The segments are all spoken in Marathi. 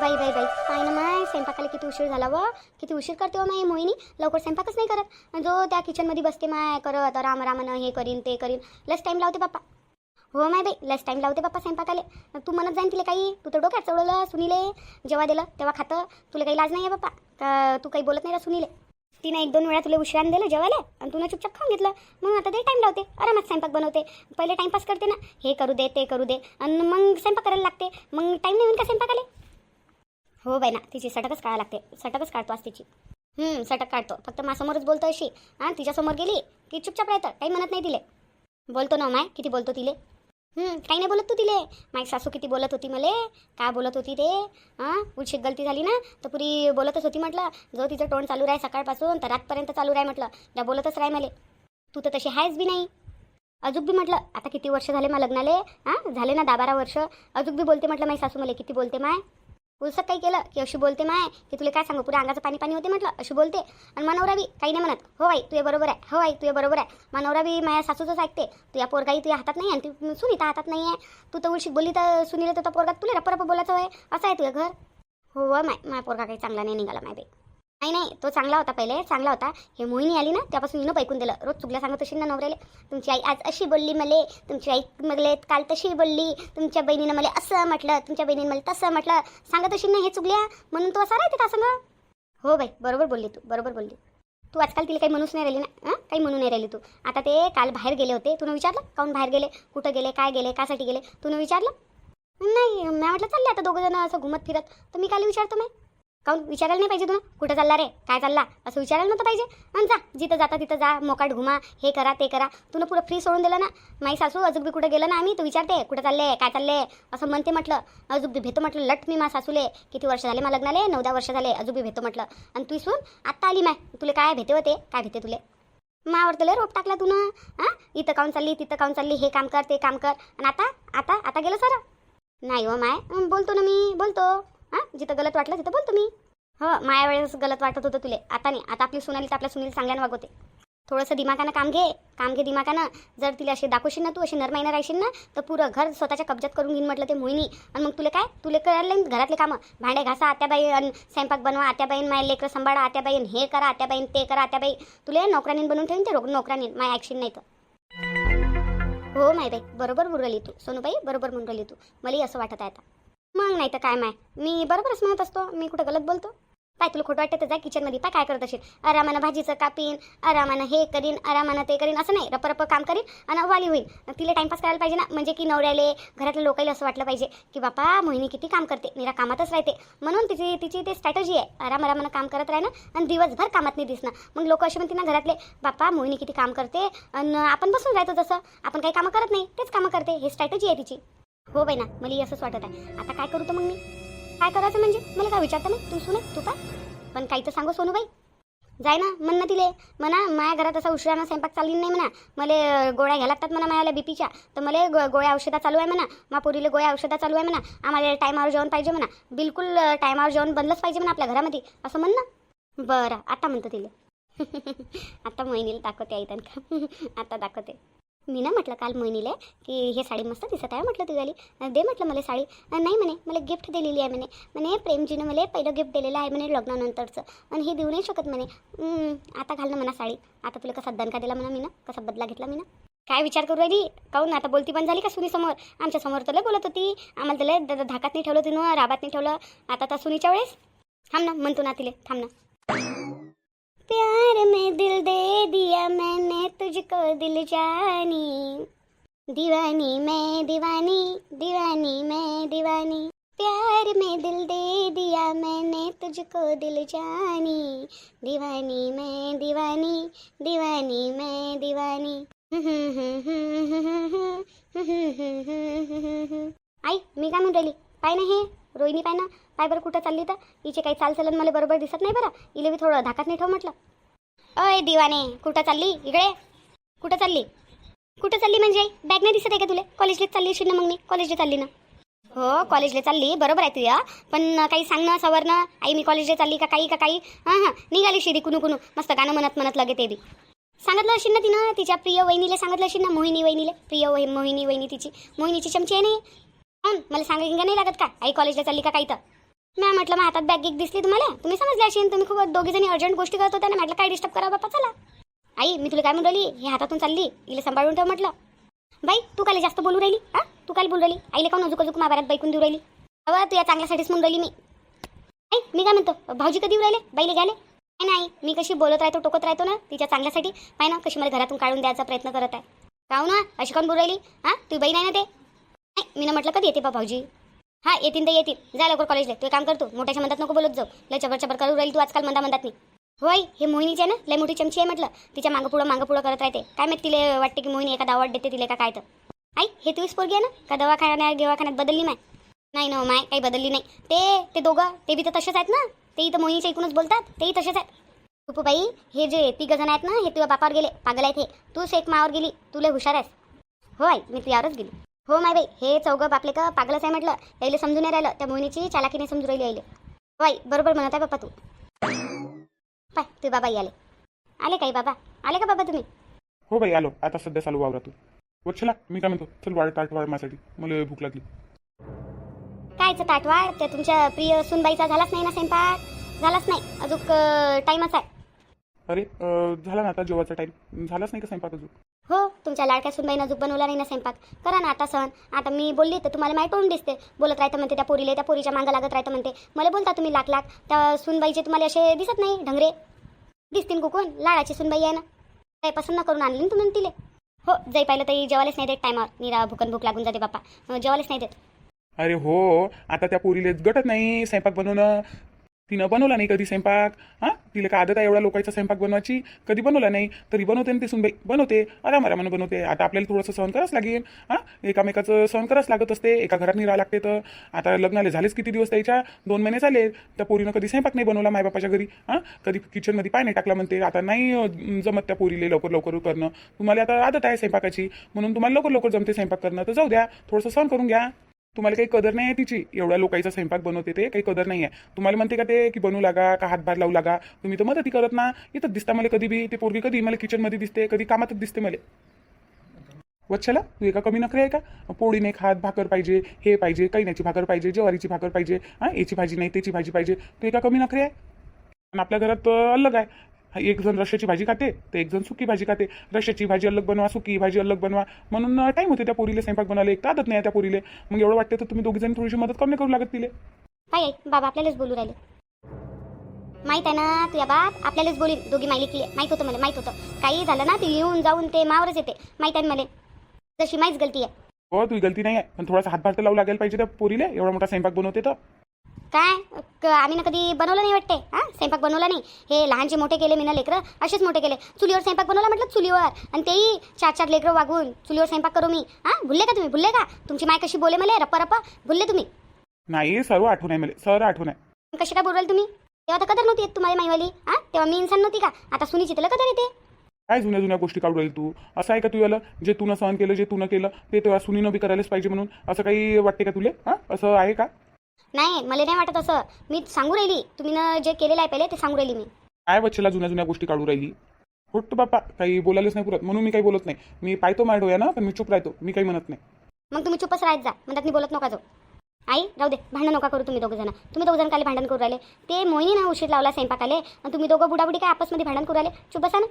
बाई बाई बाई. काय ना माय स्वयंपाकाला किती उशीर झाला व? किती उशीर करते हो माय मोहिनी? लवकर स्वयंपाकच नाही करत. जो त्या किचनमध्ये बसते माय करत राम रामानं हे करीन ते करीन. लस टाईम लावते बाप्पा. हो माय बाई लस टाईम लावते बाप्पा स्वयंपाकाले. तू म्हणत जाईन तिला काही? तू तर डोक्यात चढवलं सुनीले. जेव्हा दिलं तेव्हा खातं. तुला काही लाज नाही आहे बाप्पा तू काही बोलत नाही का सुनीले. तिनं एक दोन वेळा तुला उशिरान दिलं जेवायला. आणि तुला चुपचाप खाऊन घेतलं. मग आता ते टाईम लावते. आरामात स्वयंपाक बनवते. पहिले टाईमपास करते ना. हे करू दे ते करू दे. आणि मग स्वयंपाक करायला लागते. मग टाईम नाही होईल का स्वयंपाकाला? हो बाई ना तिची सटकच काढा लागते. सटकच काढतो आज तिची. हम्म, सटक काढतो. फक्त मासमोरच बोलतो अशी. हां तिच्यासमोर गेली की चुपचाप राहतं. काही म्हणत नाही तिले. बोलतो ना हो माय किती बोलतो तिले. हम्म, काही नाही बोलत तू तिले. माय सासू किती बोलत होती मले. काय बोलत होती ते? हां उलशीत गलती झाली ना तर पुरी बोलतच होती म्हटलं. जो तिचं तोंड चालू राही सकाळपासून तर रातपर्यंत चालू राही म्हटलं. त्या बोलतच राही मले. तू तर तशी आहेस बी नाही. अजून बी म्हटलं आता किती वर्ष झाले मग लग्नाले? हां झाले ना दहा बारा वर्ष. अजूक बी बोलते म्हटलं माय सासू मला. किती बोलते माय? उलसक काही केलं की अशी बोलते माय की तुला काय सांगू? पुऱ्या अंगाचं पाणी पाणी होते म्हटलं अशी बोलते. आणि मनवरा बी काही नाही म्हणत. हो आई तुझे बरोबर आहे. हो आई तुझे बरोबर आहे. मनवरा बी माझ्या सासूचंच ऐकते. तुझ्या या पोरगाई तुझ्या हातात नाही आणि ती सुनीता हातात नाही आहे. तू तर उलशी बोलली तर सुनीला तर पोरगात तुला रप्पा रप्पा बोलायचं आहे असं आहे तुझं घर? हो व माय माय पोरगा काही चांगला नाही निघाला माय बाई. नाही नाही तो चांगला होता पहिले चांगला होता. हे मोहिनी आली ना त्यापासून हिनं पैकून दिलं. रोज चुकल्या सांगत असेल ना नवऱ्याले. तुमची आई आज अशी बोलली मले तुमची आई मगले काल तशी बोलली तुमच्या बहिणीनं मला असं म्हटलं तुमच्या बहिणीनं मला तसं म्हटलं. सांगत असेल ना हे चुकल्या म्हणून तू असा राहते का संग हो बाई बरोबर बोलली तू बरोबर बोलली. तू आजकाल तिला काही म्हणूच नाही राहिली ना? हां? काही म्हणून नाही राहिली तू. आता ते काल बाहेर गेले होते. तुनं विचारलं काऊन बाहेर गेले? कुठं गेले? काय गेले? कासाठी गेले? तुनं विचारलं? नाही मी म्हटलं चालले आता दोघं जण असं घुमत फिरत. तर मी काल विचारतो मी काऊन विचारायला नाही पाहिजे तुला कुठं चालला रे? काय चालला? असं विचारायला नव्हतं पाहिजे. आणि जा जिथं जाता तिथं जा मोकाट घुमा हे करा ते करा. तुला पुरं फ्री सोडून दिलं ना? माई सासू अजून बी कुठं गेलं ना आम्ही? तू विचारते कुठं चालले काय चालले? असं म्हणते म्हटलं. अजून बी भेतो म्हटलं लट मी मा सासूले. किती वर्ष झाले मला लग्नाले? नऊ दहा वर्ष झाले. अजून बी भेतो म्हटलं. आणि तू सून आत्ता आली माय. तुला काय भेटे होते? काय भेते तुले? मावर तुला रोप टाकला तू ना हां इथं काऊन चालली तिथं काऊन चालली? हे काम कर ते काम कर. आणि आता आता आता गेलं सर. नाही हो माय. बोलतो ना मी. बोलतो. हां? जिथं गलत वाटलं तिथं बोल तुम्ही हो माया वेळेस गलत वाटत होतं तुले. आता नाही. आता आपली सुनाली तर आपल्या सुनील चांगल्यानं वागवते. थोडंसं दिमागानं काम घे. काम घे दिमागानं. जर तिला अशी दाखवशील ना तू अशी नरमाईनं राहशील ना तर पुरं घर स्वतःच्या कब्जात करून घेईन म्हटलं ते मोहिनी. आणि मग तुला काय? तुला करायला घरातले कामं. भांडे घासा आत्याबाई आणि स्वयंपाक बनवा आत्याबाईन माय लेकरं सांभाळा आत्याबाईन हे करा आत्याबाईन ते करा आत्याबाई. तुला नोकरानीन बनवून ठेवून ते रोग नोकरानीन माय ॲक्शन नाही तर. हो माय बाई बरोबर बोलू राहिली तू. सोनूबाई बरोबर म्हणून राहिली तू. मलाही असं वाटत आहे आता. मग नाही तर काय माय? मी बरोबरच म्हणत असतो मी कुठं गलत बोलतो? पाय तुला खोटं वाटतं तर जा किचनमध्ये पाय काय करत असेल? आरामानं भाजीचं कापीन आरामानं हे करीन आरामानं ते करीन असं नाही. रप काम करीन आणि वाली होईल तिला टाइमपास करायला पाहिजे ना. म्हणजे की नवऱ्याले घरातल्या लोकांना असं वाटलं पाहिजे की बापा मोहिनी किती काम करते. निरा कामातच राहते. म्हणून तिची तिची ते स्ट्रॅटजी आहे. आराम आरामानं काम करत राहणं आणि दिवसभर कामात नाही दिसणं. मग लोक असे म्हणते ना घरातले बापा मोहिनी किती काम करते आणि आपण बसून राहतो तसं. आपण काही कामं करत नाही. तेच कामं करते. हे स्ट्रॅटजी आहे तिची. हो बाई ना मला असंच वाटत आहे. आता काय करू तर मग मी? काय करायचं म्हणजे? मला काय विचारतं ना तू सुने तू काय पण काही तर सांगू सोनूबाई जाय ना म्हण ना तिले. म्हणा माझ्या घरात असा उशिरानं स्वयंपाक चालली नाही म्हणा. मला गोळ्या घ्या लागतात म्हणा माझ्या बीपीच्या. तर मला गो गोळ्या औषधा चालू आहे म्हणा. मा पुरीला गोळ्या औषधा चालू आहे म्हणा. आम्हाला टायमावर जेवण पाहिजे म्हणा. बिलकुल टायमावर जेवण बनलंच पाहिजे म्हणा आपल्या घरामध्ये. असं म्हण ना. बरं आता म्हणतो तिले. आता महिनीला दाखवते आई का आता दाखवते. मी ना म्हटलं काल मोहिनीले की हे साडी मस्त दिसत आहे म्हटलं तुझ्याली दे म्हटलं मला साडी. नाही म्हणे मला गिफ्ट दिलेली आहे म्हणे. म्हणे प्रेमजीनं मला पहिलं गिफ्ट दिलेलं आहे म्हणे लग्नानंतरचं. आणि हे देऊ नाही शकत म्हणे. आता घाल ना म्हणा साडी. आता तुला कसा दणका दिला म्हणा मी ना कसा बदला घेतला मी ना. काय विचार करू राहिली? काहून आता बोलती पण झाली का सुनीसमोर आमच्यासमोर तर बोलत होती. आम्हाला त्याला दादा धाकात नाही ठेवलं तिनं राबात नाही ठेवलं. आता तर सुनीच्या वेळेस. थांब ना म्हणतो ना तिले थांब ना. प्यार में दिल दे दिया मैंने तुझको दिल जानी। दीवानी मैं दीवानी दीवानी मैं दीवानी। प्यार में दिल दे दिया मैंने तुझको दिल जानी। दीवानी मैं दीवानी दीवानी मैं दीवानी। आई मी काय म्हणून राहिली? पाय नाही? हे रोहिणी पाय ना पाय बरं कुठं चालली तर? हिचे काही चालचलन मला बरोबर दिसत नाही बरं. इले बी थोडं धाकात नाही ठेव म्हटलं. अय दिवाने कुठं चालली? इकडे. कुठं चालली? कुठं चालली म्हणजे? आई बॅग नाही दिसत आहे का तुला? कॉलेजला चालली अशी ना मग मी? कॉलेजला चालली ना. हो कॉलेजला चालली. बरोबर आहे तुया पण काही सांग ना सवर ना आई मी कॉलेजला चालली का काही का काही? हां हां. निघाली शिरी कुणू कुणू. मस्त गाणं म्हणत म्हणत लगे ते बी. सांगितलं अशी ना तिनं? तिच्या प्रिय वहिनीला सांगितलं अशी ना मोहिनी वहिनीला? प्रिय वहि मोहिनी वहिनी तिची. मोहिनीची चमची आहे नाही मला सांगायला नाही लागत का? आई कॉलेजला चालली का काही तर मॅ म्हटलं मग हातात बॅग एक दिसली तुम्हाला? तुम्ही समजले असेल तुम्ही खूप दोघी जणी अर्जंट गोष्टी करत होत्या ना म्हटलं काय डिस्टर्ब करा बाप्पा चला. आई मी तुला काय म्हणली हे हातातून चालली हिला सांभाळून ठेव म्हटलं. बाई तू काल जास्त बोलू राहिली हा? तू काल बोलू राहिली? आईला काऊन अजूक अजूक माबारात बाईकून देऊ राहिली? अवा तू या चांगल्यासाठीच म्हणून राहिली मी. आई मी काय म्हणतो? भाऊजी कधी राहिले? बाईले घ्याले नाही नाही मी कशी बोलत राहतो टोकत राहतो ना तिच्या चांगल्यासाठी पाय ना कशी मला घरातून काढून द्यायचा प्रयत्न करत आहे. काहून ना अशी कोण बोलू राहिली? हा? तू बाई नाही ना ते? नाही मी म्हटलं कधी येते बा भाऊजी? हा येतील तर येतील जा लवकर कॉलेजला तू काम करतो. मोठ्याच्या मंदात नको बोलत जाऊ. लय चबर चबर करू राहील तू आजकाल मंदा मंदात नाही होय हे मोहिनीची आहे ना? लय मोठी चमची आहे म्हटलं. तिच्या मागं पुढं मागं पुढं करत राहते. काय माहिती तिला वाटते की मोहिनी एका दावाट देते तिला का काय तर. आई हे तुझीच पोरगी आहे ना? का दवाखान्या दवाखान्यात बदलली माय? नाही ना हो माय काही बदलली नाही. ते ते दोघं ते बी तर तसेच आहेत ना? ते इथं मोहिनीच्या ऐकूनच बोलतात. तेही तसेच आहेत. बाई हे जे तिघ जण आहेत ना हे तुझ्या बापावर गेले. पागल आहेत हे. तूच एक मावर गेली. तू हुशार आहेस. हो मी तुझ्यावरच गेली. हो माय बाई हे चौघं बापले का पागलच आहे म्हटलं. यायला समजून नाही राहिलं त्या मोहिनीची चालाकीने समजून राहिली यायले. आई बरोबर म्हणत आहे बाप्पा तू. पाय तुझे बाबा आले आले काही बाबा? आले का बाबा तुम्ही? हो बाई आलो. आता सध्या चालू वावरातून. वच्छला मी काय म्हणतो? चल वाढ ताट वाढ माझ्यासाठी. मला भूक लागली. कायचं ताटवाड? त्या तुमच्या प्रिय सुनबाईचा झालाच नाही ना स्वयंपाक? झालाच नाही. अजून टाईमच आहे. अरे झाला ना आता जेवायचा टाईम झालाच नाही का स्वयंपाक अजून? हो तुमच्या लाडक्या सुनबाईनं अजून बनवला नाही ना स्वयंपाक. करा ना आता सण. आता मी बोलली तर तुम्हाला माहीत होऊन दिसते. बोलत राहतं म्हणते त्या पोरीले त्या पोरीच्या मागं लागत राहतं म्हणते. मला बोलता तुम्ही लाख लाख. त्या सुनबाईचे तुम्हाला असे दिसत नाही ढंगरे. दिसतील कुकून लाडाची सुनबाई आहे ना. काय पसंत न करून आणली ना तुम्ही तिले. हो जाई पाहिलं तरी जेवायलाच नाही देत टायमावर निरा भूकन भूक लागून जाते बाप्पा. जेवायलाच नाही देत. अरे हो आता त्या पोरीले गटत नाही स्वयंपाक बनवणं. तिनं बनवला नाही कधी स्वयंपाक हां? तिला का आदत आहे एवढ्या लोकांचा स्वयंपाक बनवायची? कधी बनवला नाही तरी बनवते ना ती सुनबाई बनवते. आरामारामानं बनवते. आता आपल्याला थोडंसं सहन करावंच लागेल हां? एकामेकाचं सहन करावंच लागत असते. एका घरात निराव लागते तर. आता लग्नाला झालेच किती दिवस त्याच्या? दोन महिने झाले. त्या पोरीनं कधी स्वयंपाक नाही बनवला मायबापाच्या घरी हां? कधी किचनमध्ये पाय नाही टाकला म्हणते. आता नाही जमत त्या पोरीले लवकर लवकर करणं. तुम्हाला आता आदत आहे स्वयंपाकाची. म्हणून तुम्हाला लवकर लवकर जमते स्वयंपाक करणं. तर जाऊ द्या थोडंसं सहन करून घ्या. तुम्हाला काही कदर नाही आहे तिची? एवढ्या लोकांचा स्वयंपाक बनवते ते काही कदर नाही आहे. तुम्हाला म्हणते का ते की बनवू लागा का हातभार लावू लागा? तुम्ही तर मदती करत ना. येतच दिसता मला कधी बी ते पोरगी कधी मला किचनमध्ये दिसते कधी कामातच दिसते मला. वच्छला तू एका कमी नखरे आहे का? पोळी नाही खात भाकर पाहिजे हे पाहिजे कैण्याची भाकर पाहिजे ज्वारीची भाकर पाहिजे हां याची भाजी नाही त्याची भाजी पाहिजे. तू एका कमी नखरे आहे? आणि आपल्या घरात अलग आहे. एक जण रश्याची भाजी खाते तर एक जण सुकी भाजी खाते. रश्याची भाजी अलग बनवा सुकी भाजी अलग बनवा. म्हणून टाईम होते त्या पोरीले स्वयंपाक बनवायला एक आदत नाही त्या पोरीले. मग एवढं वाटतं तर तुम्ही दोघी जण थोडीशी मदत कमी करू लागत तिले. काय बाबा आपल्यालाच बोलू राहिले. माहीत आहे ना तुझ्या बाप? आपल्यालाच बोलीन दोघी माहिली की माहीत होतं मला माहीत होतं. काही झालं ना ते येऊन जाऊन ते मावरच येते. माहीत आहे मला? जशी माहीच गलती आहे. हो तुझी गलती नाही आहे. पण थोडासा हातभार तर लावू लागेल पाहिजे त्या पोरीले. एवढा मोठा स्वयंपाक बनवते तर. काय? क- आम्ही ना कधी बनवलं नाही वाटते. हां? स्वयंपाक बनवला नाही. हे लहानचे मोठे केले मी ना लेकरं असेच मोठे केले. चुलीवर स्वयंपाक बनवला म्हटलं चुलीवर. आणि तेही चार चार लेकरं वागवून चुलीवर स्वयंपाक करू मी. हां? भुलले का तुम्ही? भुलले का? तुमची माय कशी बोले मला? रप्पा रप्पा भुलले तुम्ही? नाही सर्व आठवण आहे मला. सर्व आठवण आहे कशी काय बोलवाल तुम्ही? तेव्हा तर कदर नव्हती येत तुम्हाला माईवाली. हां? तेव्हा मी इन्सान नव्हती का? आता सुनीची त्याला कदर येते. काय जुन्या जुन्या गोष्टी काढू राहील तू? असं आहे का तुला जे तू न सहन केलं जे तू न केलं ते तेव्हा सुनीनं बी करायलाच पाहिजे म्हणून? असं काही वाटते का तुले? हां? असं आहे का? नाही मला नाही वाटत असं. मी सांगू राहिली. तुम्ही ना जे केलेलं आहे पहिले ते सांगू राहिली मी. काय बच्चेला जुन्या जुन्या गोष्टी काढू राहिली? होट बाप्पा काही बोलायलाच नाही पुरत. म्हणून मी काही बोलत नाही. मी पाहतो माझ्या डोळ्यानं पण मी चुप राहतो. मी काही म्हणत नाही. मग तुम्ही चुपच राहत जा. म्हणतात मी बोलत नका जाऊ. आई राहू दे. भांडण नका करू तुम्ही दोघं जण तुम्ही दोघं जण काले भांडण करू राहिले? ते मोहिनी ना उशीर लावला स्वयंपाकाले. आणि तुम्ही दोघं बुडाबुडी काय आपसमध्ये भांडण करू राहिले? चुप बसा ना.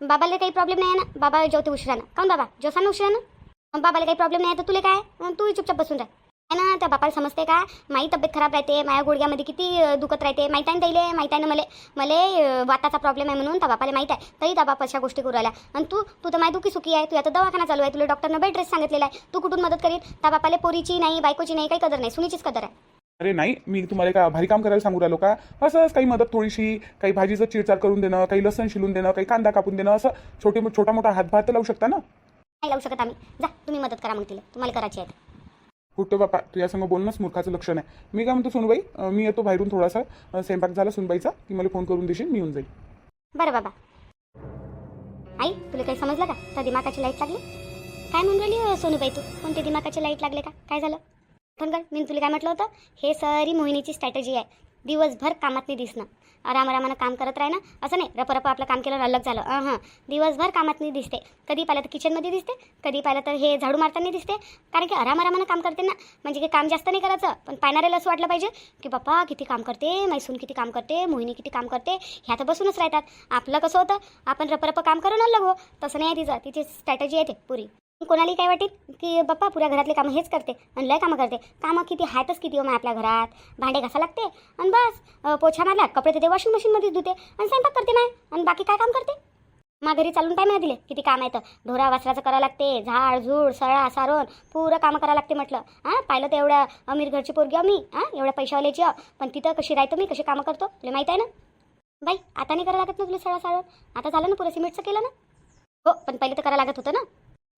बाबाला काही प्रॉब्लेम नाही आहे ना? बाबा जेवते उशिरानं. काऊन बाबा? जेवसा ना उशिरानं बाबाला काही प्रॉब्लेम नाही आहे तर तुला काय? तू चुपचाप बसून राह. आहे ना? त्या बापाला समजते का? माई तब्येत खराब राहते माझ्या गुडघ्यामध्ये किती दुखत राहते. माहीत आहे ना त्याला माहीत आहे ना मला मला वाताचा प्रॉब्लेम आहे म्हणून त्या बापाला माहीत आहे. तरी त्या बापा अशा गोष्टी करू राहिल्या. आणि तू तू तर माय दुखी सुखी आहे. तू आता दवाखाना चालू आहे. तुला डॉक्टरनं बेड रेस्ट सांगितलेला आहे. तू कुठून मदत करील त्या बापाला पोरीची नाही बायकोची नाही काही कदर नाही. सुनीचीच कदर आहे. अरे नाही मी तुम्हाला का भारी काम करायला सांगू राहिलो का? असंच काही मदत थोडीशी काही भाजीचं चिरचार करून देणं काही लसण शिलून देणं काही कांदा कापून देणं असं छोटे छोटा मोठा हातभार तर लावू शकता ना? नाही लावू शकत आम्ही. जा तुम्ही मदत करा मग तिला. तुम्हाला करायची आहे. कुठं बापा तुझ्या संग बोलणंच मूर्खाचं लक्षण आहे. मी काय म्हणतो सुनबाई अं, मी येतो बाहेरून थोडासा. अं, स्वयंपाक झाला सुनबाईचा की मला फोन करून देशील मी येऊन जाईल. बरं बाबा. आई तुला काही समजलं का? त्या दिमाकाची लाइट लागली? काय म्हणून राहिली अं, सोनूबाई तू? कोणते दिमाकाची लाइट लागले का? काय झालं? ठणकर मी तुला काय म्हटलं होतं? हे सारी मोहिनीची स्ट्रॅटेजी आहे. दिवसभर कामात नाही दिसणं. आरामरामानं काम करत राही ना. असं नाही रपरप आपलं काम केलं अलग झालं. हां. दिवसभर कामात नाही दिसते. कधी पाहिलं तर किचनमध्ये दिसते कधी पाहिलं तर हे झाडू मारताना दिसते. कारण की आरामारामानं काम करते ना. म्हणजे की काम जास्त नाही करायचं पण पाहणाऱ्याला असं वाटलं पाहिजे की बाप्पा किती काम करते मैसून किती काम करते मोहिनी किती काम करते ह्या तर बसूनच राहतात. आपलं कसं होतं आपण रपरप काम करून अलग हो तसं नाही आहे तिचं. तिची स्ट्रॅटजी येते पुरी. कोणालाही काय वाटेल की बाप्पा पुऱ्या घरातले कामं हेच करते आणि लय कामं करते. कामं किती आहेतच किती हो मग आपल्या घरात. भांडे घासा लागते आणि बस पोछा मारला कपडे तर वॉशिंग मशीनमध्येच धुते आणि स्वयंपाक करते नाही आणि बाकी काय काम करते? मग घरी चालून काय नाही दिले? किती काम येतं तर. ढोरा वासराचं करावं लागते झाड झूड सळा सारोन पुरं कामं करावं लागते म्हटलं. हां पाहिलं तर एवढ्या अमीर घरची पोरगी आहो मी. हां एवढ्या पैशावाल्याची आहो. पण तिथं कशी राहतो मी कशी कामं करतो तुला माहीत आहे ना? बाई आता नाही करावं लागत ना तुला सळा सारोन आता झालं ना पुरं सिमेंटचं केलं ना? हो पण पहिले तर करावं लागत होतं ना?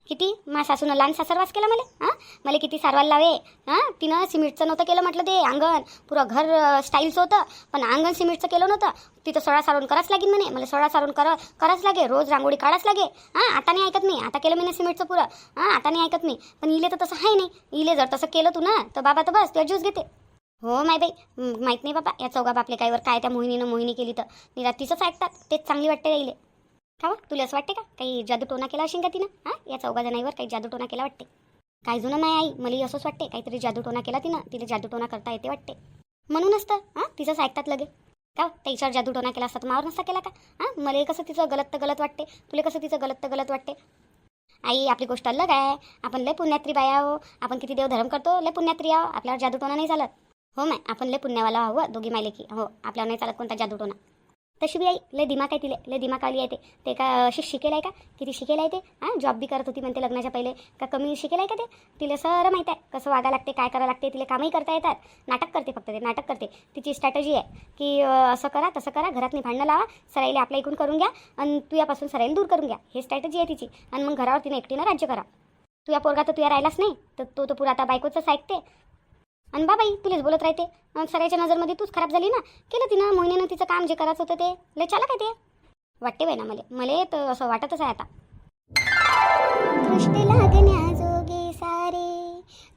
किती? मा सासूनं लहान सासरवास केला मला हां? मला किती सारवायला लावे हां? तिनं सिमेंटचं नव्हतं केलं म्हटलं ते अंगण. पुरं घर स्टाईलचं होतं पण अंगण सिमेंटचं केलं नव्हतं. तिथं सोळा सारून करावंच लागेल म्हणे. मला सोळा सारून करा करावंच लागे. रोज रांगोळी काढाच लागे. हां? आता नाही ऐकत मी. आता केलं मी ना सिमेंटचं पुरं. हां? आता नाही ऐकत मी. पण इले तर तसं आहे नाही. इले जर तसं केलं तू ना तर बाबा तर बस तुझ्या ज्यूस घेते. हो माय बाई. माहीत नाही बाबा या चौघा बापले काहीवर काय त्या मोहिनीनं मोहिनी केली तर. निरा तिचंच ऐकतात. तेच चांगली वाटते राहिले का तुला असं वाटते का? काही जादू टोना केला असेल का तिनं? हां? या चौघा जणांवर काही जादू टोना केला वाटते काही जुनं नाही आई मला असंच वाटते काहीतरी जादू टोना केला तिनं तिला जादू टोना करता येते वाटते म्हणूनच तर हां? तिचंच ऐकतात लगे. का? त्याच्यावर जादू टोना केला असता तर मावर नसता केला का? हां? मला कसं तिचं गलत तर गलत वाटते तुला कसं तिचं गलत तर गलत वाटते आई आपली गोष्ट अलग आहे. आपण लय पुण्यात्री बाया आहो. आपण किती देव धर्म करतो लय पुण्यात्री आहो. आपल्यावर जादू टोना नाही चालत. हो माय आपण लय पुण्यावाला हवं दोघी मायले की हो आपल्यावर नाही चालत कोणता जादू टोना. तशी बी आई लय दिमाग आहे तिले लय दिमाग आली आहे ते. ते का अशी शिकेल आहे का? किती शिकेल आहे ते? हां जॉब बी करत होती म्हणते लग्नाच्या पहिले. का कमी शिकेल आहे का ते? तिला सर माहीत आहे कसं वागा लागते काय करावं लागते तिला कामही करता येतात. नाटक करते फक्त ते नाटक करते. तिची स्ट्रॅटजी आहे की असं करा तसं करा घरात भांडणं लावा सराईला आपल्या इकडून करून घ्या आणि तुझ्यापासून सराईला दूर करून घ्या. हे स्ट्रॅटजी आहे तिची. आणि मग घरावर तिने एकटीनं राज्य करा तुझ्या पोरगा तर तुझ्या राहिलाच नाही तर तो तर पुरा आता बायकोचंच ऐकते आणि बाबाई तुलेच बोलत राहते. सऱ्याच्या सरायच्या नजरमध्ये तूच खराब झाली ना? केलं तिनं? मोहिनीनं तिचं काम जे करायचं होतं ते? लय चाला काय ते? वाटते बाई ना मला. मला तर असं वाटतच आहे आता.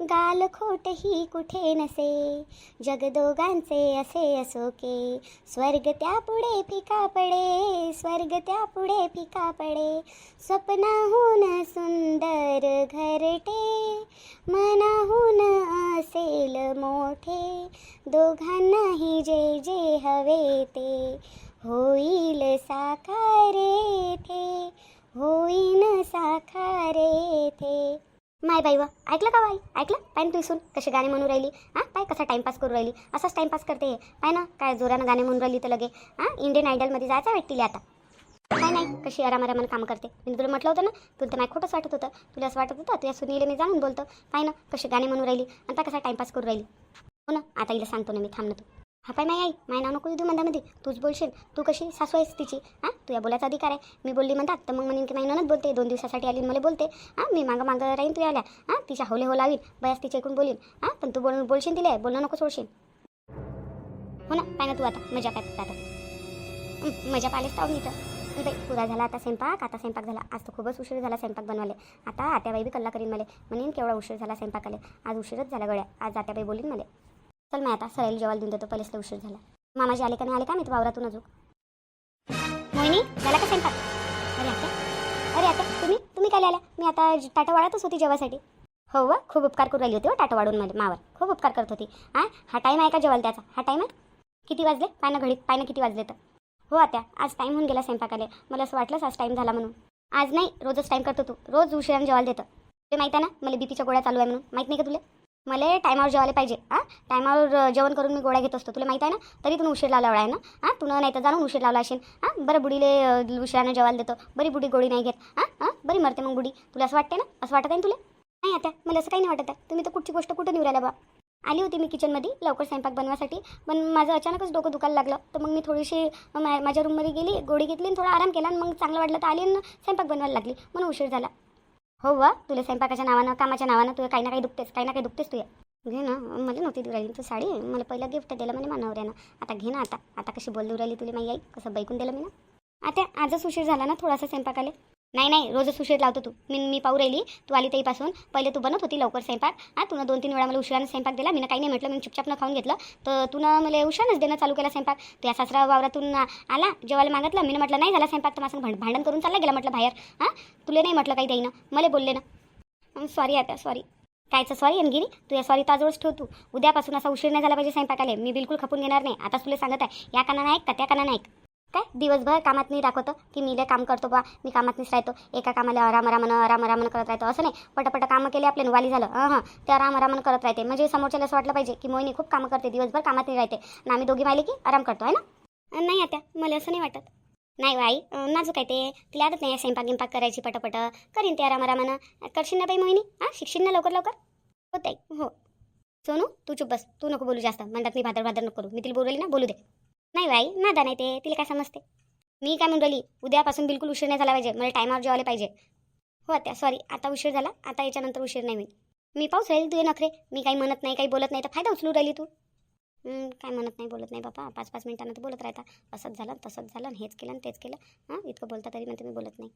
गाल ही कुठे नसे? जग दोघांचे असे असो के स्वर्ग त्या पुढे फिका पडे स्वर्ग त्या पुढे फिका पडे. स्वप्नाहून सुंदर घरटे मनाहून असेल मोठे. दोघांनाही जे जे हवे ते होईल साकारे थे होईन साकारे थे. माय बाई वा ऐकलं का बाई? ऐकलं? पाय ना तू सुन कसे गाणे म्हणून राहिली. हां पाय कसा टाइमपास करू राहिली. असाच टाइमपास करते हे. पाय ना काय जोरानं गाणे म्हणून राहिली तर लगे. हां इंडियन आयडलमध्ये जायचं वाटतील आता. काय नाही कशी आरामारामानं काम करते. मी तुला म्हटलं होतं ना तुला तर मला खोटंच वाटत होतं. तुला असं वाटत होतं तुझ्या सुनीला मी जाणून बोलतो. पाय ना कसे गाणे म्हणून राहिली आणि पाय कसा टाइमपास करू राहिली. हो ना आता इला सांगतो ना मी थांब तू. हा पाय नाही आई माय नाव नको देऊ मंदामध्ये. तूच बोलशील तू कशी सासू आहेस तिची? हां? तुझ्या बोलायचा अधिकार आहे. मी बोलली म्हणतात तर मग म्हणेन की नाही ननद बोलते दोन दिवसासाठी आली मला बोलते. हां? मी मागं मागं राहीन तू आल्या हां? तिच्या हवले हो लावीन बयास तिच्या ऐकून बोलीन. हां? पण तू बोलून बोलशील तिला बोलणं नको सोडशील. हो ना? पाय ना तू आता. मजा काय फक्त आता. मजा पाहिलेच तर मी तर. बाई पुरा झाला आता स्वयंपाक. आता स्वयंपाक झाला. आज तर खूपच उशीर झाला स्वयंपाक बनवाले आता आत्याबाई बी कल्ला करीन मला. म्हणेन केवढा उशीर झाला स्वयंपाकाले. आज उशीरच झाला गड्या. आज आत्याबाई बोलीन मला. चल मी आता सरायला जेवायला देऊन देतो पहिलेच उशीर झाला. मामाजी आले का नाही आले का मी वावरातून अजून? मोहिनी झाला का स्वयंपाक? अरे आता अरे आता तुम्ही तुम्ही काय आल्या? मी आता ज- टाटा वाढतच होती जेवासाठी. हो व खूप उपकार करून राहिली होती हो टाटा वाढून मध्ये मावर. खूप उपकार करत होती. हां हा टाईम आहे का जेवायला त्याचा? हा टाईम आहे? किती वाजले? पायनं घडीत पायनं किती वाजले तर? हो आता आज टाईम होऊन गेला स्वयंपाकाले. मला असं वाटलंच आज टाईम झाला म्हणून. आज नाही रोजच टाईम करतो तू. रोज उशिराने जेवायला देतं. ते माहिती आहे ना मला बीपीच्या गोळ्या चालू आहे म्हणून. माहीत नाही का तुला? मला टायमावर जेवायला पाहिजे. हां? टायमावर जेवण करून मी गोळ्या घेत असतो. तुला माहिती आहे ना? तरी तुला उशीर लावला आहे ना? हां? तुला नाही तर जाणून उशीर लावला असेल. हां? बरं बुडीले उशिरानं जेवायला देतो. बरी बुडी गोळी नाही घेत. हां? हां? बरी मरते मग बुडी तुला असं वाटते ना? असं वाटत आहे ना तुला? नाही आता. मला असं काही नाही वाटत आहे. तुम्ही तर कुठची गोष्ट कुठं निवडायला बा? आली होती मी किचनमध्ये लवकर स्वयंपाक बनवासाठी. पण माझं अचानकच डोकं दुखायला लागलं. तर मग मी थोडीशी मा- माझ्या रूममध्ये गेली गोळी घेतली आणि थोडा आराम केला आणि मग चांगलं वाटलं तर आली आणि स्वयंपाक बनवायला लागली. म्हणून उशीर झाला. हो वा तुला स्वयंपाकाच्या नावानं कामाच्या नावानं तुला काही ना काही दुखतेस काही ना काही दुखतेस तुया घे ना मला नव्हती देऊ राहिली तू साडी मला पहिलं गिफ्ट दिलं म्हणे मानवऱ्यानं. आता घे ना आता आता कशी बोलू राहिली तुला माई आई कसं बैकून दिलं मी ना. आता आजच उशीर झाला ना थोडासा स्वयंपाकाले? नाही नाही रोजच उशीर लावतो तू. मी मी पाहू राहिली तू आली ताईपासून पहिले तू बनत होती लवकर स्वयंपाक. हां तुला दोन तीन वेळा मला उशिरानं स्वयंपाक दिला. मी काही नाही म्हटलं मी चुपचाप न खाऊन घेतलं. तर तुनं मला उशिरानंच देणं चालू केला स्वयंपाक. तू या सासरा वावरातून आला जेवायला मागितलं. मी म्हटलं नाही झाला स्वयंपाक तर माझं भांड भांडण करून चालला गेला म्हटलं बाहेर. हां तुला नाही म्हटलं काही देईनं मला बोलले ना. सॉरी आता सॉरी कायचं सॉरी अंगिरी तू या सॉरी ताजवळच ठेव तू. उद्यापासून असा उशीर नाही झाला पाहिजे स्वयंपाकाले. मी बिलकुल खपून घेणार नाही. आता तुला सांगत आहे या कानानं ऐक का त्या कानानं ऐक. काय? दिवसभर कामात नाही दाखवतं की मी लय काम करतो बा मी कामात नाहीच राहतो. एका कामाला आराम आरामानं आराम करत राहतो. असं नाही. पटापट कामं केले आपले वाली झालं. हां. हां ते आराम करत राहते. म्हणजे समोरच्याला असं वाटलं पाहिजे की मोहिनी खूप कामं करते दिवसभर कामात नाही राहते. ना आम्ही दोघी माहिले की आराम करतो आहे ना? नाही आता. मला असं नाही वाटत. नाही बाई नाजूक आहे ते? तिला आदत नाही स्वयंपाक गिंपाक करायची पटापट. करीन ते आराम करशील ना बाई मोहिनी? हां शिकशील ना लवकर लवकर? होत आहे हो. सोनू तू चुप बस. तू नको बोलू जास्त. म्हणतात मी भादर भादर नको करू. मी तिला बोलली ना बोलू दे. नाही बाई नादा नाही ते तिला काय समजते? मी काय म्हणून उद्यापासून बिलकुल उशीर नाही झाला पाहिजे मला टायमावर जेवायला पाहिजे. हो त्या सॉरी आता उशीर झाला आता याच्यानंतर उशीर नाही होईल. मी पाऊस राहील तुझे नखरे मी काही म्हणत नाही काही बोलत नाही तर फायदा उचलू राहिली तू. काय म्हणत नाही बोलत नाही बाबा पाच पाच मिनिटांना तर बोलत राहता. असंच झालं तसंच झालं हेच केलं आणि तेच केलं. हां इतकं बोलता तरी म्हणते मी बोलत नाही.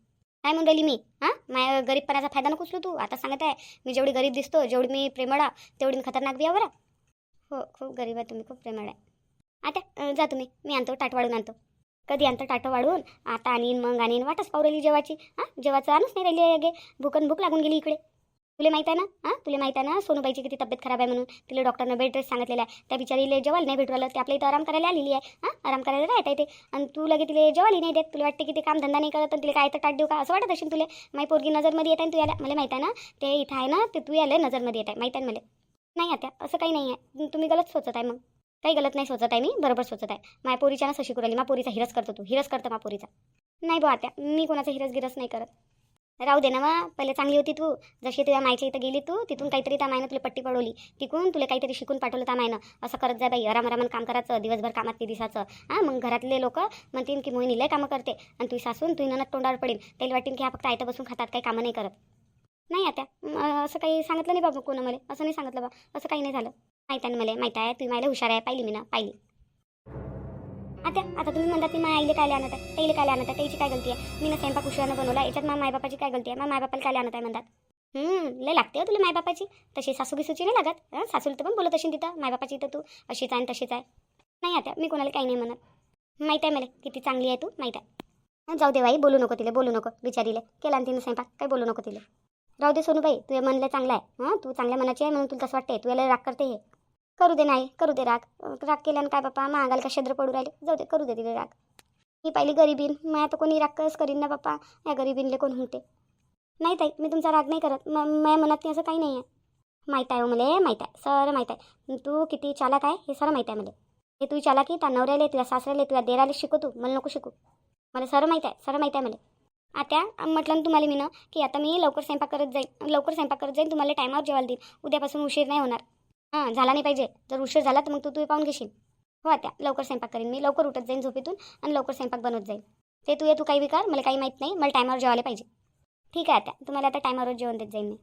काय म्हणून राहिली मी? हां माझ्या गरीबपणाचा फायदा नको उचलू तू. आता सांगत आहे मी जेवढी गरीब दिसतो जेवढी मी प्रेमळ तेवढी मी खतरनाक बी आहे बरं. हो खूप गरीब आहे तुम्ही खूप प्रेमळ आहे. आता जा तुम्ही. मी आणतो ताट वाढून आणतो. कधी आणतो टाटं वाढून आता आणीन मग आणीन. वाटच पाहू राहिली जेवाची. हां? जेवाचं आणच नाही राहिली आहे गे भूकन भूक लागून गेली इकडे. तुला माहीत आहे ना? हां? तुला माहीत आहे ना? सोनूबाईची किती तब्येत खराब आहे म्हणून. तिला डॉक्टरनं बेड रेस्ट सांगितलेला आहे. त्या बिचारीला जेवायला नाही भेटू राहिलं. ते आपल्या इथं आराम करायला आलेली आहे. हां? आराम करायला राहता येते. आणि तू लगे तिला जेवायला नाही देत. तुला वाटते की ते काम धंदा नाही करत आणि तिला काय तर टाट देऊ का? असं वाटत असेल तुला. माझी पोरगी नजरमध्ये येत आहे तू याला? मला माहीत आहे ना? ते इथं आहे ना? ते तू याला नजरमध्ये येत आहे. माहीत आहे ना मला? नाही आता. असं काही नाही आहे. तुम्ही गलत सोचत आहे मग. काही गलत नाही सोचत आहे मी. बरोबर सोचत आहे. माझ्या पोरीच्या ना सशी राहिली मा पोरीचा हिरस करतो तू. हिरस करतो मा पोरीचा. नाही बा त्या मी कोणाचा हिरस गिरस नाही करत. राहू दे ना वा पहिले चांगली होती तू. जशी तुझ्या मायच्या इथं गेली तू तिथून काहीतरी त्या मायनं तुला पट्टी पडवली. तिकून तुला काहीतरी शिकून पाठवलं त्या मायनं. असं करत जा बाई आराम काम करायचं दिवसभर कामात ते दिसाचं. हां मग घरातले लोक म्हणतील की मोहिनी लय कामं करते. आणि तुझी सासून तुझी ननद तोंडावर पडेल. त्याला वाटेल की हा फक्त आयतं बसून खातात काही कामं नाही करत. नाही आता असं काही सांगितलं नाही बाबा कोणा मला असं नाही सांगितलं बा. असं काही नाही झालं. माहीत आहे ना मला माहीत आहे तुम्ही मला हुशार आहे पाहिली मी ना पाहिली. आता आता तुम्ही म्हणतात मी माझ्या आईले काय आणत आहे ताईले काय आणत आहे त्याची काय गलती आहे? मी ना स्वयंपाक उशिरानं बनवला याच्यात माझ्या मायबापाची काय गलती आहे? माझ्या मायबापाला काय आणत आहे म्हणतात? लय लागते हो तुला मायबापाची. तशी सासू बिसूची नाही लागत हां? सासूला तर पण बोलत असेल तिथं मायबापाची तर तू. अशीच आहे आणि तशीच आहे. नाही आता मी कोणाला काही नाही म्हणत. माहीत आहे मला किती चांगली आहे तू माहीत आहे. जाऊ दे बाई बोलू नको तिला बोलू नको बिचारीले. केला तिने स्वयंपाक काही बोलू नको तिला. राहू दे सोनूबाई तुझ्या मनलं चांगलं आहे. हां तू चांगल्या मनाची आहे म्हणून तुला तसं वाटते तू याला राग करते हे. करू दे नाही करू दे राग. राग केल्यानं काय बाप्पा महागाल का शद्र पडू राहिले? जाऊ दे करू दे तिला राग. मी पहिली गरिबीन. मग आता कोणी राग कस करीन ना बाप्पा या गरिबीनले कोण होते नाही ताई मी तुमचा राग नाही करत. म माझ्या मनात असं काही नाही आहे हो माहीत आहे मला माहीत आहे. सर माहीत आहे. तू किती चालाक आहे हे सर माहीत आहे मला. हे तुझी चालाकी त्या नवऱ्याले तुला सासऱ्याले तुला देराले शिकू तू. मला नको शिकू. मला सर माहीत आहे सर माहीत आहे मला. आता म्हटलं ना तुम्हाला मी ना की आता मी लवकर स्वयंपाक करत जाईन. लवकर स्वयंपाक करत जाईन तुम्हाला टायमावर जेवायला देईन. उद्यापासून उशीर नाही होणार. हां झाला नाही पाहिजे. जर उशीर झाला तर मग तू तू पाहून घेशील. हो आता लवकर स्वयंपाक करीन मी. लवकर उठत जाईन झोपेतून आणि लवकर स्वयंपाक बनवत जाईल ते तू ये तू काही विकार मला काही माहीत नाही. मला टायमावर जेवायला पाहिजे. ठीक आहे आता तुम्हाला आता टायमावर जेवण देत जाईन मी.